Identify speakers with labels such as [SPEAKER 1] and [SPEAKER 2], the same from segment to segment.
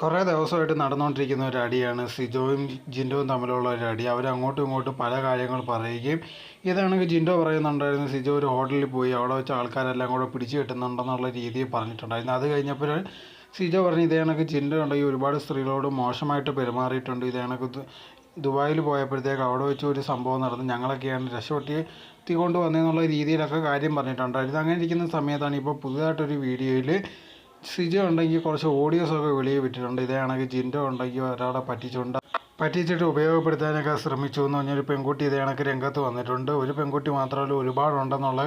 [SPEAKER 1] കുറേ ദിവസമായിട്ട് നടന്നുകൊണ്ടിരിക്കുന്ന ഒരു അടിയാണ് സിജോയും ജിൻഡോയും തമ്മിലുള്ള ഒരു അടി. അവർ അങ്ങോട്ടും ഇങ്ങോട്ടും പല കാര്യങ്ങൾ പറയുകയും ഇതാണെങ്കിൽ ജിൻഡോ പറയുന്നുണ്ടായിരുന്നു സിജോ ഒരു ഹോട്ടലിൽ പോയി അവിടെ വെച്ച് ആൾക്കാരെല്ലാം കൂടെ പിടിച്ചു കെട്ടുന്നുണ്ടെന്നുള്ള രീതിയിൽ പറഞ്ഞിട്ടുണ്ടായിരുന്നു. അത് കഴിഞ്ഞപ്പോൾ സിജോ പറഞ്ഞു ഇതേ കണക്ക് ജിൻഡോ ഉണ്ടെങ്കിൽ ഒരുപാട് സ്ത്രീകളോട് മോശമായിട്ട് പെരുമാറിയിട്ടുണ്ട്. ഇതേ കണക്ക് ദുബായിൽ പോയപ്പോഴത്തേക്ക് അവിടെ വെച്ച് ഒരു സംഭവം നടന്നു ഞങ്ങളൊക്കെയാണ് രക്ഷപ്പെട്ടി എത്തിക്കൊണ്ട് വന്നതെന്നുള്ള രീതിയിലൊക്കെ കാര്യം പറഞ്ഞിട്ടുണ്ടായിരുന്നു. അങ്ങനെ ഇരിക്കുന്ന സമയത്താണ് ഇപ്പോൾ പുതുതായിട്ടൊരു വീഡിയോയിൽ സിജോ ഉണ്ടെങ്കിൽ കുറച്ച് ഓഡിയോസൊക്കെ വെളിയിൽ വിട്ടിട്ടുണ്ട്. ഇതേ കണക്ക് ജിൻഡോ ഉണ്ടെങ്കിൽ ഒരാളെ പറ്റിച്ചുകൊണ്ട് പറ്റിച്ചിട്ട് ഉപയോഗപ്പെടുത്താനൊക്കെ ശ്രമിച്ചു എന്ന് പറഞ്ഞൊരു പെൺകുട്ടി ഇതേ കണക്ക് രംഗത്ത് വന്നിട്ടുണ്ട്. ഒരു പെൺകുട്ടി മാത്രമല്ല ഒരുപാടുണ്ടെന്നുള്ള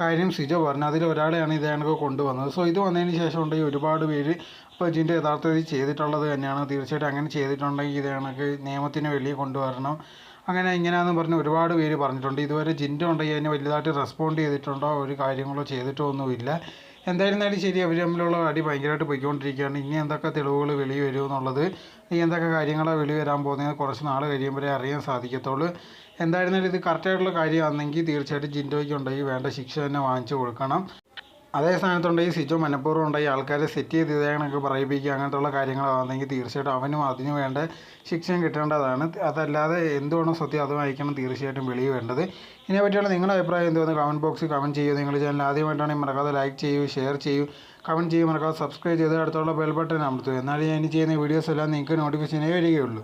[SPEAKER 1] കാര്യം സിജോ പറഞ്ഞു. അതിൽ ഒരാളെയാണ് ഇതേ കണക്ക് കൊണ്ടുവന്നത്. സോ ഇത് വന്നതിന് ശേഷം ഉണ്ടെങ്കിൽ ഒരുപാട് പേര് ഇപ്പോൾ ജിന്റെ യഥാർത്ഥത്തിൽ ചെയ്തിട്ടുള്ളത് തന്നെയാണ്. തീർച്ചയായിട്ടും അങ്ങനെ ചെയ്തിട്ടുണ്ടെങ്കിൽ ഇതേ കണക്ക് നിയമത്തിന് വെളിയിൽ കൊണ്ടുവരണം. അങ്ങനെ ഇങ്ങനെയാണെന്ന് പറഞ്ഞ് ഒരുപാട് പേര് പറഞ്ഞിട്ടുണ്ട്. ഇതുവരെ ജിന്റെ ഉണ്ടെങ്കിൽ അതിന് വലുതായിട്ട് റെസ്പോണ്ട് ചെയ്തിട്ടുണ്ടോ? ഒരു കാര്യങ്ങളോ ചെയ്തിട്ടോ ഒന്നുമില്ല. എന്തായിരുന്നാലും ശരി അവർ തമ്മിലുള്ള അടി ഭയങ്കരമായിട്ട് പോയിക്കൊണ്ടിരിക്കുകയാണ്. ഇനി എന്തൊക്കെ തെളിവുകൾ വെളി വരും എന്നുള്ളത് എന്തൊക്കെ കാര്യങ്ങളാണ് വെളി വരാൻ പോകുന്നത് കുറച്ച് നാൾ കഴിയുമ്പോഴേ അറിയാൻ സാധിക്കത്തുള്ളൂ. എന്തായിരുന്നാലും ഇത് കറക്റ്റായിട്ടുള്ള കാര്യമാണെങ്കിൽ തീർച്ചയായിട്ടും ജിൻഡോയ്ക്ക് ഉണ്ടെങ്കിൽ വേണ്ട ശിക്ഷ തന്നെ വാങ്ങിച്ചു കൊടുക്കണം. അതേ ഈ സിജോ മനഃപൂർവം ഉണ്ടെങ്കിൽ ആൾക്കാരെ സെറ്റ് ചെയ്ത് ഇതേണൊക്കെ പറയിപ്പിക്കുക അങ്ങനത്തുള്ള കാര്യങ്ങളാണെങ്കിൽ തീർച്ചയായിട്ടും അവനും അതിനു വേണ്ട ശിക്ഷയും കിട്ടേണ്ടതാണ്. അതല്ലാതെ എന്തുവേണം സത്യം അതുമായിരിക്കണം തീർച്ചയായിട്ടും വെളിയിൽ വേണ്ടത്. ഇതിനെ പറ്റിയുള്ള നിങ്ങളുടെ അഭിപ്രായം എന്തുവെന്ന് കമന്റ് ബോക്സിൽ കമന്റ് ചെയ്യുക. നിങ്ങൾ ചാനൽ ആദ്യമായിട്ടാണെങ്കിൽ മറക്കാതെ ലൈക്ക് ചെയ്യൂ ഷെയർ ചെയ്യൂ. കമന്റ് ചെയ്യൂ മറക്കാതെ സബ്സ്ക്രൈബ് ചെയ്ത് അടുത്തുള്ള ബെൽ ബട്ടൺ അമർത്തുക. എന്നാലേ ഞാൻ ഇനി ചെയ്യുന്ന വീഡിയോസ് എല്ലാം നിങ്ങൾക്ക് നോട്ടിഫിക്കേഷനേ വരികയുള്ളൂ.